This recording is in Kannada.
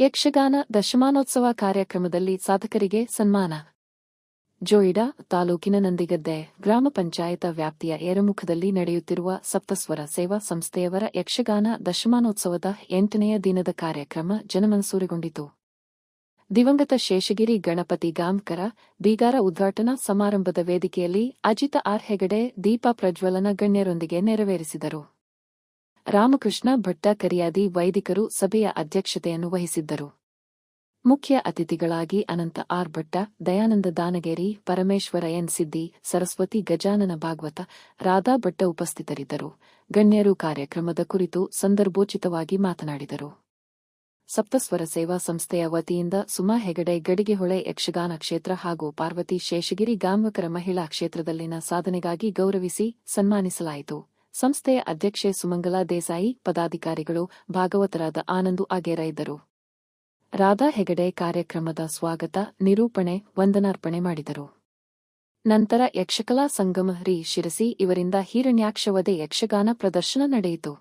ಯಕ್ಷಗಾನ ದಶಮಾನೋತ್ಸವ ಕಾರ್ಯಕ್ರಮದಲ್ಲಿ ಸಾಧಕರಿಗೆ ಸನ್ಮಾನ. ಜೋಯಿಡಾ ತಾಲೂಕಿನ ನಂದಿಗದ್ದೆ ಗ್ರಾಮ ಪಂಚಾಯತ ವ್ಯಾಪ್ತಿಯ ಏರಮುಖದಲ್ಲಿ ನಡೆಯುತ್ತಿರುವ ಸಪ್ತಸ್ವರ ಸೇವಾ ಸಂಸ್ಥೆಯವರ ಯಕ್ಷಗಾನ ದಶಮಾನೋತ್ಸವದ ಎಂಟನೆಯ ದಿನದ ಕಾರ್ಯಕ್ರಮ ಜನಮನಸೂರೆಗೊಂಡಿತು. ದಿವಂಗತ ಶೇಷಗಿರಿ ಗಣಪತಿ ಗಾಮ್ಕರ ಬೀಗಾರ ಉದ್ಘಾಟನಾ ಸಮಾರಂಭದ ವೇದಿಕೆಯಲ್ಲಿ ಅಜಿತ ಆರ್ ಹೆಗಡೆ ದೀಪ ಪ್ರಜ್ವಲನ ಗಣ್ಯರೊಂದಿಗೆ ನೆರವೇರಿಸಿದರು. ರಾಮಕೃಷ್ಣ ಭಟ್ಟ ಕರಿಯಾದಿ ವೈದಿಕರು ಸಭೆಯ ಅಧ್ಯಕ್ಷತೆಯನ್ನು ವಹಿಸಿದ್ದರು. ಮುಖ್ಯ ಅತಿಥಿಗಳಾಗಿ ಅನಂತ ಆರ್ ಭಟ್ಟ, ದಯಾನಂದ ದಾನಗೇರಿ, ಪರಮೇಶ್ವರ ಎನ್ ಸಿದ್ದಿ, ಸರಸ್ವತಿ ಗಜಾನನ ಭಾಗವತ, ರಾಧಾ ಭಟ್ಟ ಉಪಸ್ಥಿತರಿದ್ದರು. ಗಣ್ಯರು ಕಾರ್ಯಕ್ರಮದ ಕುರಿತು ಸಂದರ್ಭೋಚಿತವಾಗಿ ಮಾತನಾಡಿದರು. ಸಪ್ತಸ್ವರ ಸೇವಾ ಸಂಸ್ಥೆಯ ವತಿಯಿಂದ ಸುಮಾ ಹೆಗಡೆ ಗಡಿಗೆಹೊಳೆ ಯಕ್ಷಗಾನ ಕ್ಷೇತ್ರ ಹಾಗೂ ಪಾರ್ವತಿ ಶೇಷಗಿರಿ ಗಾಮಕರ ಮಹಿಳಾ ಕ್ಷೇತ್ರದಲ್ಲಿನ ಸಾಧನೆಗಾಗಿ ಗೌರವಿಸಿ ಸನ್ಮಾನಿಸಲಾಯಿತು. ಸಂಸ್ಥೆಯ ಅಧ್ಯಕ್ಷೆ ಸುಮಂಗಲಾ ದೇಸಾಯಿ, ಪದಾಧಿಕಾರಿಗಳು ಭಾಗವತರಾದ ಆನಂದು ಆಗೇರ ಇದ್ದರು. ರಾಧಾ ಹೆಗಡೆ ಕಾರ್ಯಕ್ರಮದ ಸ್ವಾಗತ, ನಿರೂಪಣೆ, ವಂದನಾರ್ಪಣೆ ಮಾಡಿದರು. ನಂತರ ಯಕ್ಷಕಲಾ ಸಂಗಮ ರಿ ಶಿರಸಿ ಇವರಿಂದ ಹಿರಣ್ಯಾಕ್ಷವದೆ ಯಕ್ಷಗಾನ ಪ್ರದರ್ಶನ ನಡೆಯಿತು.